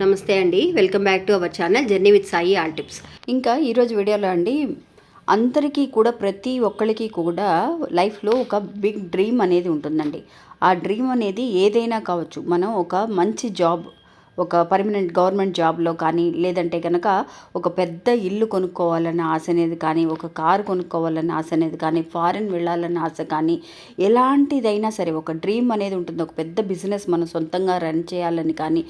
నమస్తే అండి. Welcome back to our channel journey with Sai all tips. ఇంకా ఈరోజు వీడియోలో అండి అందరికీ కూడా ప్రతి ఒక్కరికి కూడా లైఫ్లో ఒక బిగ్ డ్రీమ్ అనేది ఉంటుందండి. ఆ డ్రీమ్ అనేది ఏదైనా కావచ్చు మనం ఒక మంచి జాబ్ ఒక పర్మనెంట్ గవర్నమెంట్ జాబ్లో కానీ లేదంటే కనుక ఒక పెద్ద ఇల్లు కొనుక్కోవాలన్న ఆశ అనేది కానీ ఒక కారు కొనుక్కోవాలన్న ఆశ అనేది కానీ ఫారెన్ వెళ్ళాలన్న ఆశ కానీ ఎలాంటిదైనా సరే ఒక డ్రీమ్ అనేది ఉంటుంది. ఒక పెద్ద బిజినెస్ మనం సొంతంగా రన్ చేయాలని కానీ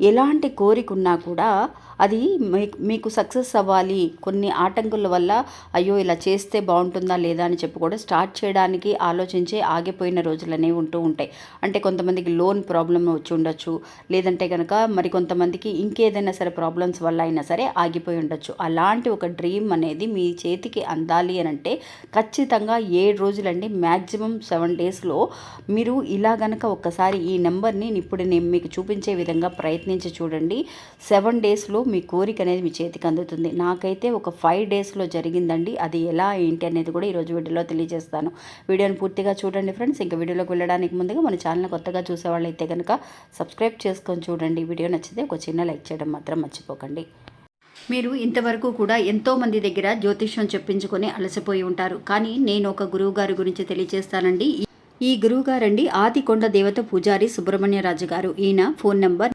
ఎలాంటి కోరిక ఉన్నా కూడా అది మీకు సక్సెస్ అవ్వాలి. కొన్ని ఆటంకుల వల్ల అయ్యో ఇలా చేస్తే బాగుంటుందా లేదా అని చెప్పి కూడా స్టార్ట్ చేయడానికి ఆలోచించే ఆగిపోయిన రోజులు అనేవి ఉంటూ ఉంటాయి. అంటే కొంతమందికి లోన్ ప్రాబ్లం వచ్చి ఉండొచ్చు. లేదంటే కనుక మరి కొంతమందికి ఇంకేదైనా సరే ప్రాబ్లమ్స్ వల్ల అయినా సరే ఆగిపోయి ఉండొచ్చు. అలాంటి ఒక డ్రీమ్ అనేది మీ చేతికి అందాలి అని అంటే ఖచ్చితంగా ఏడు రోజులండి మ్యాక్సిమం సెవెన్ డేస్లో మీరు ఇలా గనక ఒక్కసారి ఈ నెంబర్ని ఇప్పుడు నేను మీకు చూపించే విధంగా ప్రయత్నించి చూడండి. సెవెన్ డేస్లో మీ కోరిక అనేది మీ చేతికి అందుతుంది. నాకైతే ఒక ఫైవ్ డేస్లో జరిగిందండి. అది ఎలా ఏంటి అనేది కూడా ఈరోజు వీడియోలో తెలియజేస్తాను. వీడియోని పూర్తిగా చూడండి ఫ్రెండ్స్. ఇంకా వీడియోలోకి వెళ్ళడానికి ముందుగా మన ఛానల్ కొత్తగా చూసేవాళ్ళు అయితే కనుక సబ్స్క్రైబ్ చేసుకొని చూడండి. వీడియో నచ్చితే ఒక చిన్న లైక్ చేయడం మాత్రం మర్చిపోకండి. మీరు ఇంతవరకు కూడా ఎంతో మంది దగ్గర జ్యోతిష్యం చెప్పించుకొని అలసిపోయి ఉంటారు. కానీ నేను ఒక గురువు గారి గురించి తెలియజేస్తానండి. ఈ గురువు గారండి ఆదికొండ దేవత పూజారి సుబ్రహ్మణ్యరాజు గారు ఈయన phone number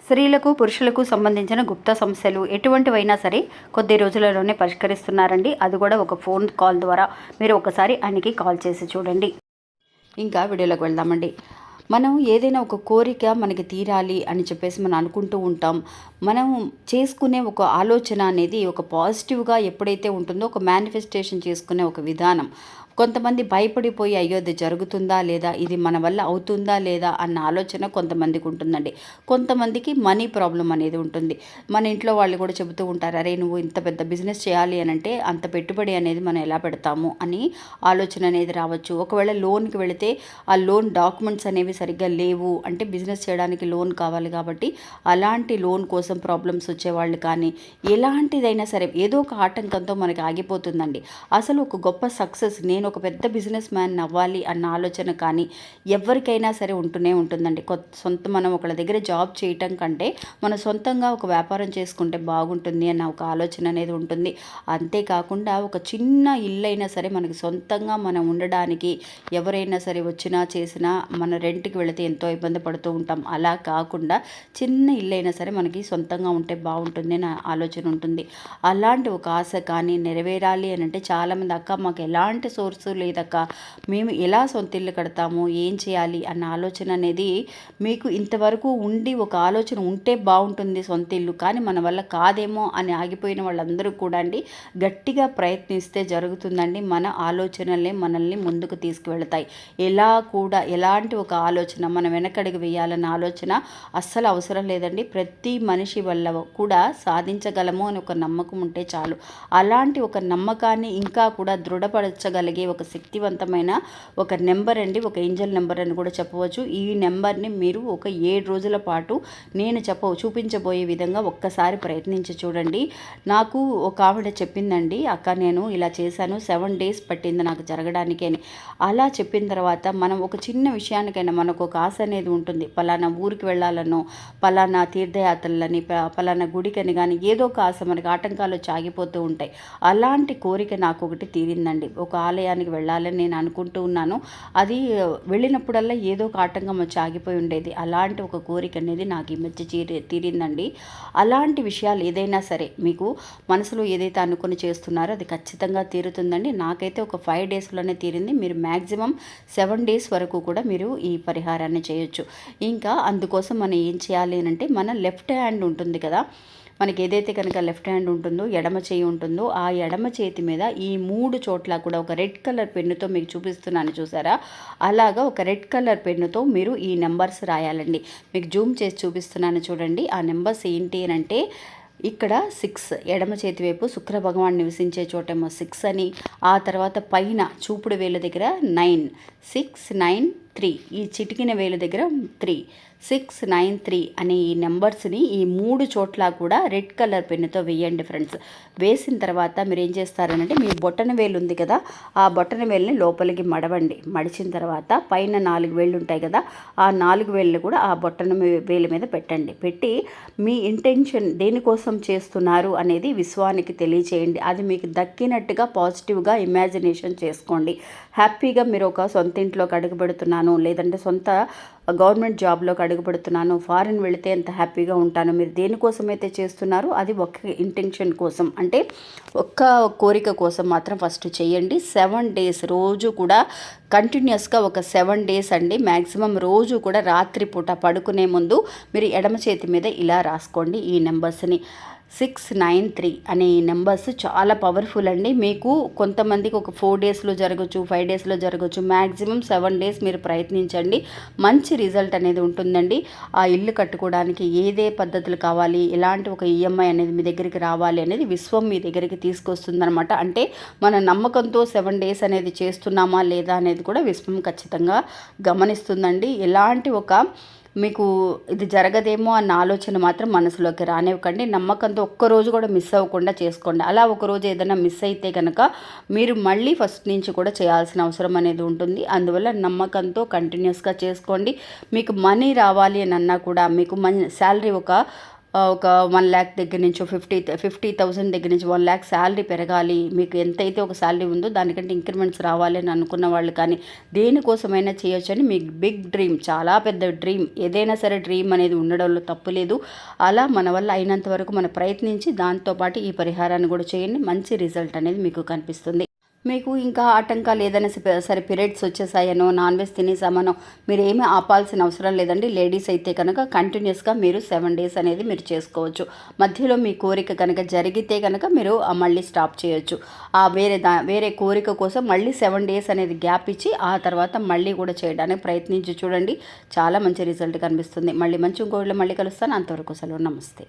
స్త్రీలకు పురుషులకు సంబంధించిన గుప్త సమస్యలు ఎటువంటివైనా సరే కొద్ది రోజులలోనే పరిష్కరిస్తున్నారండి. అది కూడా ఒక ఫోన్ కాల్ ద్వారా. మీరు ఒకసారి ఆయనకి కాల్ చేసి చూడండి. ఇంకా వీడియోలోకి వెళ్దామండి. మనం ఏదైనా ఒక కోరిక మనకి తీరాలి అని చెప్పేసి మనం అనుకుంటూ ఉంటాం. మనం చేసుకునే ఒక ఆలోచన అనేది ఒక పాజిటివ్గా ఎప్పుడైతే ఉంటుందో ఒక మేనిఫెస్టేషన్ చేసుకునే ఒక విధానం. కొంతమంది భయపడిపోయి అయ్యో ఇది జరుగుతుందా లేదా? ఇది మన వల్ల అవుతుందా లేదా? అన్న ఆలోచన కొంతమందికి ఉంటుందండి. కొంతమందికి మనీ ప్రాబ్లం అనేది ఉంటుంది. మన ఇంట్లో వాళ్ళు కూడా చెబుతూ ఉంటారు అరే నువ్వు ఇంత పెద్ద బిజినెస్ చేయాలి అని అంటే అంత పెట్టుబడి అనేది మనం ఎలా పెడతాము? అని ఆలోచన అనేది రావచ్చు. ఒకవేళ లోన్కి వెళితే ఆ లోన్ డాక్యుమెంట్స్ అనేవి సరిగ్గా లేవు అంటే బిజినెస్ చేయడానికి లోన్ కావాలి కాబట్టి అలాంటి లోన్ కోసం ప్రాబ్లమ్స్ వచ్చేవాళ్ళు కానీ ఎలాంటిదైనా సరే ఏదో ఒక ఆటంకంతో మనకి ఆగిపోతుందండి. అసలు ఒక గొప్ప సక్సెస్ నేను నేను ఒక పెద్ద బిజినెస్ మ్యాన్ అవ్వాలి అన్న ఆలోచన కానీ ఎవరికైనా సరే ఉంటూనే ఉంటుందండి. కొత్త సొంత మనం ఒకళ్ళ దగ్గర జాబ్ చేయటం కంటే మన సొంతంగా ఒక వ్యాపారం చేసుకుంటే బాగుంటుంది అన్న ఒక ఆలోచన అనేది ఉంటుంది. అంతేకాకుండా ఒక చిన్న ఇల్లు అయినా సరే మనకి సొంతంగా మనం ఉండడానికి ఎవరైనా సరే వచ్చినా చేసినా మన రెంట్కి వెళితే ఎంతో ఇబ్బంది పడుతూ ఉంటాం. అలా కాకుండా చిన్న ఇల్లు అయినా సరే మనకి సొంతంగా ఉంటే బాగుంటుంది అనే ఆలోచన ఉంటుంది. అలాంటి ఒక ఆశ కానీ నెరవేరాలి అని అంటే చాలామంది అక్క మాకు ఎలాంటి సోర్స్ లేదక్క. మేము ఎలా సొంత ఇల్లు కడతాము? ఏం చేయాలి? అన్న ఆలోచన అనేది మీకు ఇంతవరకు ఉండి ఒక ఆలోచన ఉంటే బాగుంటుంది సొంత ఇల్లు. కానీ మన వల్ల కాదేమో అని ఆగిపోయిన వాళ్ళందరూ కూడా అండి గట్టిగా ప్రయత్నిస్తే జరుగుతుందండి. మన ఆలోచనలే మనల్ని ముందుకు తీసుకువెళతాయి. ఎలా కూడా ఎలాంటి ఒక ఆలోచన మనం వెనకడుగు వేయాలన్న ఆలోచన అస్సలు అవసరం లేదండి. ప్రతి మనిషి వల్ల కూడా సాధించగలము అని ఒక నమ్మకం ఉంటే చాలు. అలాంటి ఒక నమ్మకాన్ని ఇంకా కూడా దృఢపరచగలిగే ఒక శక్తివంతమైన ఒక నెంబర్ అండి ఒక ఏంజల్ నెంబర్ అని కూడా చెప్పవచ్చు. ఈ నెంబర్ని మీరు ఒక ఏడు రోజుల పాటు నేను చెప్ప చూపించబోయే విధంగా ఒక్కసారి ప్రయత్నించి చూడండి. నాకు ఒక ఆవిడ చెప్పిందండి అక్క నేను ఇలా చేశాను సెవెన్ డేస్ పట్టింది నాకు జరగడానికి అని. అలా చెప్పిన తర్వాత మనం ఒక చిన్న విషయానికైనా మనకు ఒక ఆశ అనేది ఉంటుంది. పలానా ఊరికి వెళ్ళాలనో పలానా తీర్థయాత్రలని పలానా గుడికని కానీ ఏదో ఒక ఆశ మనకి ఆటంకాలు చాగిపోతూ ఉంటాయి. అలాంటి కోరిక నాకు ఒకటి తీరిందండి. ఒక ఆలయానికి వెళ్ళాలని నేను అనుకుంటూ ఉన్నాను. అది వెళ్ళినప్పుడల్లా ఏదో ఒక ఆటంకం వచ్చి ఆగిపోయి ఉండేది. అలాంటి ఒక కోరిక అనేది నాకు ఈ మధ్య తీరి తీరిందండి. అలాంటి విషయాలు ఏదైనా సరే మీకు మనసులో ఏదైతే అనుకుని చేస్తున్నారో అది ఖచ్చితంగా తీరుతుందండి. నాకైతే ఒక ఫైవ్ డేస్లోనే తీరింది. మీరు మ్యాక్సిమం సెవెన్ డేస్ వరకు కూడా మీరు ఈ పరిహారాన్ని చేయొచ్చు. ఇంకా అందుకోసం మనం ఏం చేయాలి అని అంటే మన లెఫ్ట్ హ్యాండ్ ఉంటుంది కదా మనకి ఏదైతే కనుక లెఫ్ట్ హ్యాండ్ ఉంటుందో ఎడమ చేయి ఉంటుందో ఆ ఎడమ చేతి మీద ఈ మూడు చోట్ల కూడా ఒక రెడ్ కలర్ పెన్నుతో మీకు చూపిస్తున్నాను చూసారా? అలాగా ఒక రెడ్ కలర్ పెన్నుతో మీరు ఈ నెంబర్స్ రాయాలండి. మీకు జూమ్ చేసి చూపిస్తున్నాను చూడండి. ఆ నెంబర్స్ ఏంటి అని అంటే ఇక్కడ సిక్స్ ఎడమ చేతి వైపు శుక్ర భగవాన్ నివసించే చోటేమో సిక్స్ అని ఆ తర్వాత పైన చూపుడు వేల దగ్గర నైన్ సిక్స్ నైన్ త్రీ ఈ చిటికిన వేలు దగ్గర త్రీ. సిక్స్ నైన్ త్రీ అనే ఈ నెంబర్స్ని ఈ మూడు చోట్ల కూడా రెడ్ కలర్ పెన్నుతో వేయండి ఫ్రెండ్స్. వేసిన తర్వాత మీరు ఏం చేస్తారనంటే మీ బొట్టన వేలు ఉంది కదా ఆ బొట్టన వేలుని లోపలికి మడవండి. మడిచిన తర్వాత పైన నాలుగు వేళ్ళు ఉంటాయి కదా ఆ నాలుగు వేళ్ళు కూడా ఆ బొట్టన వేలు మీద పెట్టండి. పెట్టి మీ ఇంటెన్షన్ దేనికోసం చేస్తున్నారు అనేది విశ్వానికి తెలియచేయండి. అది మీకు దక్కినట్టుగా పాజిటివ్గా ఇమాజినేషన్ చేసుకోండి. హ్యాపీగా మీరు ఒక సొంత ఇంట్లోకి అడుగుపెడుతున్నాను లేదంటే సొంత గవర్నమెంట్ జాబ్లోకి అడుగుపెడుతున్నాను ఫారిన్ వెళితే ఎంత హ్యాపీగా ఉంటాను మీరు దేనికోసం అయితే చేస్తున్నారో అది ఒక ఇంటెన్షన్ కోసం. అంటే ఒక్క కోరిక కోసం మాత్రం ఫస్ట్ చేయండి. సెవెన్ డేస్ రోజు కూడా కంటిన్యూస్గా ఒక సెవెన్ డేస్ అండి. మ్యాక్సిమం రోజు కూడా రాత్రిపూట పడుకునే ముందు మీరు ఎడమ చేతి మీద ఇలా రాసుకోండి ఈ నెంబర్స్ని. సిక్స్ నైన్ త్రీ అనే నెంబర్స్ చాలా పవర్ఫుల్ అండి. మీకు కొంతమందికి ఒక ఫోర్ డేస్లో జరగచ్చు ఫైవ్ డేస్లో జరగచ్చు మ్యాక్సిమం సెవెన్ డేస్ మీరు ప్రయత్నించండి. మంచి రిజల్ట్ అనేది ఉంటుందండి. ఆ ఇల్లు కట్టుకోవడానికి ఏదే పద్ధతులు కావాలి ఎలాంటి ఒక ఈఎంఐ అనేది మీ దగ్గరికి రావాలి అనేది విశ్వం మీ దగ్గరికి తీసుకొస్తుందన్నమాట. అంటే మన నమ్మకంతో సెవెన్ డేస్ అనేది చేస్తున్నామా లేదా అనేది కూడా విశ్వం ఖచ్చితంగా గమనిస్తుందండి. ఎలాంటి ఒక మీకు ఇది జరగదేమో అన్న ఆలోచన మాత్రం మనసులోకి రానివ్వకండి. నమ్మకంతో ఒక్కరోజు కూడా మిస్ అవ్వకుండా చేసుకోండి. అలా ఒకరోజు ఏదైనా మిస్ అయితే కనుక మీరు మళ్ళీ ఫస్ట్ నుంచి కూడా చేయాల్సిన అవసరం అనేది ఉంటుంది. అందువల్ల నమ్మకంతో కంటిన్యూస్గా చేసుకోండి. మీకు మనీ రావాలి అని అన్నా కూడా మీకు మనీ శాలరీ ఒక ఒక వన్ ల్యాక్ దగ్గర నుంచి ఫిఫ్టీ ఫిఫ్టీ థౌసండ్ దగ్గర నుంచి వన్ ల్యాక్ శాలరీ పెరగాలి. మీకు ఎంతైతే ఒక శాలరీ ఉందో దానికంటే ఇంక్రిమెంట్స్ రావాలి అని అనుకున్న వాళ్ళు కానీ దేనికోసమైనా చేయవచ్చని మీకు బిగ్ డ్రీమ్ చాలా పెద్ద డ్రీమ్ ఏదైనా సరే డ్రీమ్ అనేది ఉండడంలో తప్పు లేదు. అలా మన వల్ల అయినంత వరకు మనం ప్రయత్నించి దాంతోపాటు ఈ పరిహారాన్ని కూడా చేయండి. మంచి రిజల్ట్ అనేది మీకు కనిపిస్తుంది. మీకు ఇంకా ఆటంకాలు ఏదైనా సరే పీరియడ్స్ వచ్చేసాయనో నాన్ వెజ్ తినేసామనో మీరు ఏమీ ఆపాల్సిన అవసరం లేదండి. లేడీస్ అయితే కనుక కంటిన్యూస్గా మీరు సెవెన్ డేస్ అనేది మీరు చేసుకోవచ్చు. మధ్యలో మీ కోరిక కనుక జరిగితే కనుక మీరు మళ్ళీ స్టాప్ చేయొచ్చు. ఆ వేరే దా వేరే కోరిక కోసం మళ్ళీ సెవెన్ డేస్ అనేది గ్యాప్ ఇచ్చి ఆ తర్వాత మళ్ళీ కూడా చేయడానికి ప్రయత్నించి చూడండి. చాలా మంచి రిజల్ట్ కనిపిస్తుంది. మళ్ళీ మంచి ఇంకోళ్ళు మళ్ళీ కలుస్తాను. అంతవరకు సెలవు. నమస్తే.